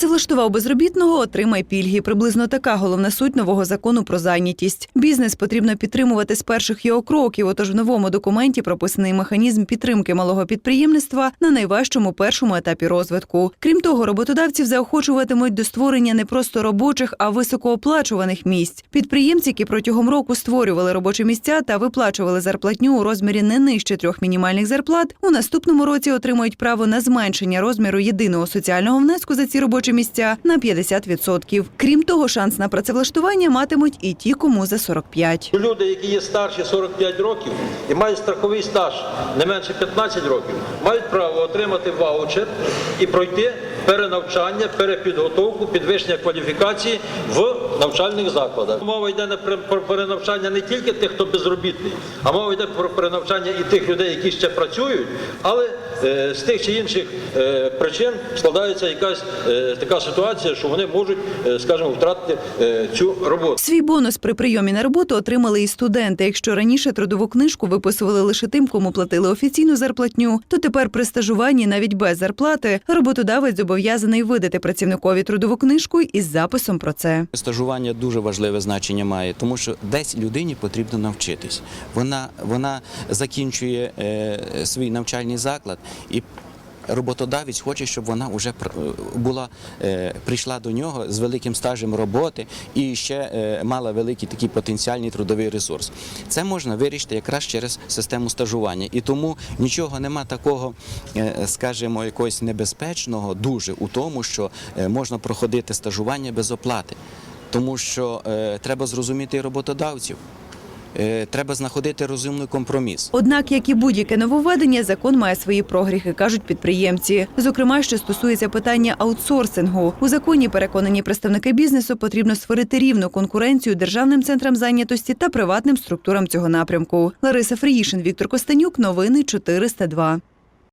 Працевлаштував безробітного, отримай пільги. Приблизно така головна суть нового закону про зайнятість. Бізнес потрібно підтримувати з перших його кроків. Отож, в новому документі прописаний механізм підтримки малого підприємництва на найважчому першому етапі розвитку. Крім того, роботодавців заохочуватимуть до створення не просто робочих, а високооплачуваних місць. Підприємці, які протягом року створювали робочі місця та виплачували зарплатню у розмірі не нижче трьох мінімальних зарплат, у наступному році отримають право на зменшення розміру єдиного соціального внеску за ці робочі місця на 50%. Крім того, шанс на працевлаштування матимуть і ті, кому за 45. Люди, які є старші 45 років і мають страховий стаж не менше 15 років, мають право отримати ваучер і пройти перенавчання, перепідготовку, підвищення кваліфікації в навчальних закладах. Мова йде про перенавчання не тільки тих, хто безробітний, а мова йде про перенавчання і тих людей, які ще працюють, але з тих чи інших е, причин складається якась е, така ситуація, що вони можуть, е, скажімо, втратити е, цю роботу. Свій бонус при прийомі на роботу отримали і студенти. Якщо раніше трудову книжку виписували лише тим, кому платили офіційну зарплатню, то тепер при стажуванні навіть без зарплати роботодавець зобов'язаний видати працівникові трудову книжку із записом про це. Стажування дуже важливе значення має, тому що десь людині потрібно навчитись. Вона, вона закінчує е, свій навчальний заклад і. Роботодавець хоче, щоб вона вже була е, прийшла до нього з великим стажем роботи і ще е, мала великий такий потенціальний трудовий ресурс. Це можна вирішити якраз через систему стажування. І тому нічого нема такого, е, скажімо, якогось небезпечного дуже у тому, що можна проходити стажування без оплати. Тому що треба зрозуміти роботодавців, треба знаходити розумний компроміс. Однак, як і будь-яке нововведення, закон має свої прогріхи, кажуть підприємці. Зокрема, що стосується питання аутсорсингу. У законі переконані представники бізнесу потрібно створити рівну конкуренцію державним центрам зайнятості та приватним структурам цього напрямку. Лариса Фріїшин, Віктор Костенюк. Новини 402.